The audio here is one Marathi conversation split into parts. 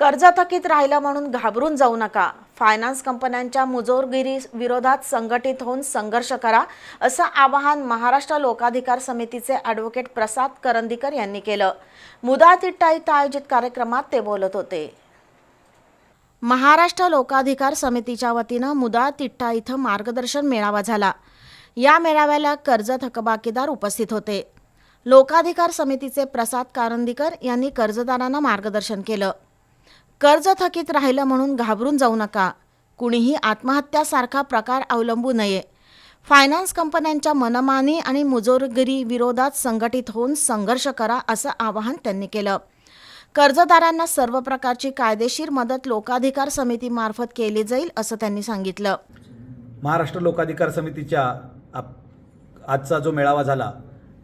कर्ज थकीत राहिलं म्हणून घाबरून जाऊ नका. फायनान्स कंपन्यांच्या मुजोरगिरी विरोधात संघटित होऊन संघर्ष करा असं आवाहन महाराष्ट्र लोकाधिकार समितीचे ॲडव्होकेट प्रसाद करंदीकर यांनी केलं. मुदातिट्टाईत इथं आयोजित कार्यक्रमात ते बोलत होते. महाराष्ट्र लोकाधिकार समितीच्या वतीनं मुदा तिट्टा इथं मार्गदर्शन मेळावा झाला. या मेळाव्याला कर्ज थकबाकीदार उपस्थित होते. लोकाधिकार समितीचे प्रसाद कारंदीकर यांनी कर्जदारांना मार्गदर्शन केलं. कर्ज थकीत राहिलं म्हणून घाबरून जाऊ नका. कुणीही आत्महत्यासारखा प्रकार अवलंबू नये. फायनान्स कंपन्यांच्या मनमानी आणि मुजोरगिरी विरोधात संघटित होऊन संघर्ष करा असं आवाहन त्यांनी केलं. कर्जदारांना सर्व प्रकारची कायदेशीर मदत लोकाधिकार समितीमार्फत केली जाईल असं त्यांनी सांगितलं. महाराष्ट्र लोकाधिकार समितीच्या आप आजचा जो मेळावा झाला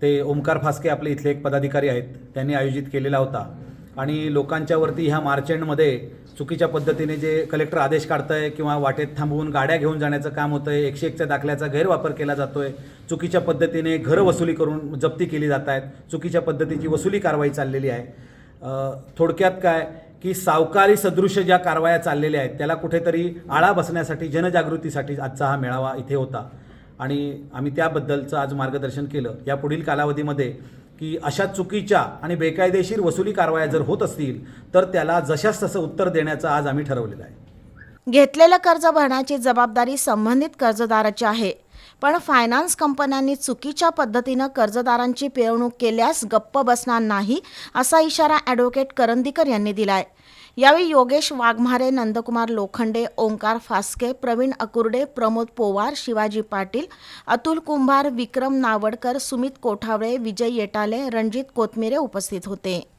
ते ओमकार फास्के आपले इथले एक पदाधिकारी आहेत. त्यांनी आयोजित केलेला होता. आणि लोकांच्यावरती ह्या ह्या मार्चेंडमध्ये चुकीच्या पद्धतीने जे कलेक्टर आदेश काढतंय किंवा वाटेत थांबवून गाड्या घेऊन जाण्याचं काम होतं आहे एकशे एकच्या दाखल्याचा गैरवापर केला जातो आहे चुकीच्या पद्धतीने घरं वसुली करून जप्ती केली जात आहेत चुकीच्या पद्धतीची वसुली कारवाई चाललेली आहे. थोडक्यात काय की सावकारी सदृश ज्या कारवाया चाललेल्या आहेत त्याला कुठेतरी आळा बसण्यासाठी जनजागृतीसाठी आजचा हा मेळावा इथे होता. आणि आम्ही त्याबद्दलचं आज मार्गदर्शन केलं. या पुढील कालावधीमध्ये की अशा चुकीच्या आणि बेकायदेशीर वसुली कारवाया जर होत असतील तर त्याला जशास तसं उत्तर देण्याचं आज आम्ही ठरवलेलं आहे. घेतलेलं कर्ज भरण्याची जबाबदारी संबंधित कर्जदाराची आहे. पण फायनान्स कंपन्यांनी चुकीच्या पद्धतीनं कर्जदारांची पिळवणूक केल्यास गप्प बसणार नाही असा इशारा ॲडव्होकेट करंदीकर यांनी दिलाय. यावेळी योगेश वाघमारे नंदकुमार लोखंडे ओंकार फास्के प्रवीण अकुर्डे प्रमोद पोवार शिवाजी पाटील अतुल कुंभार विक्रम नावडकर सुमित कोठावळे विजय येटाले रणजित कोथमिरे उपस्थित होते.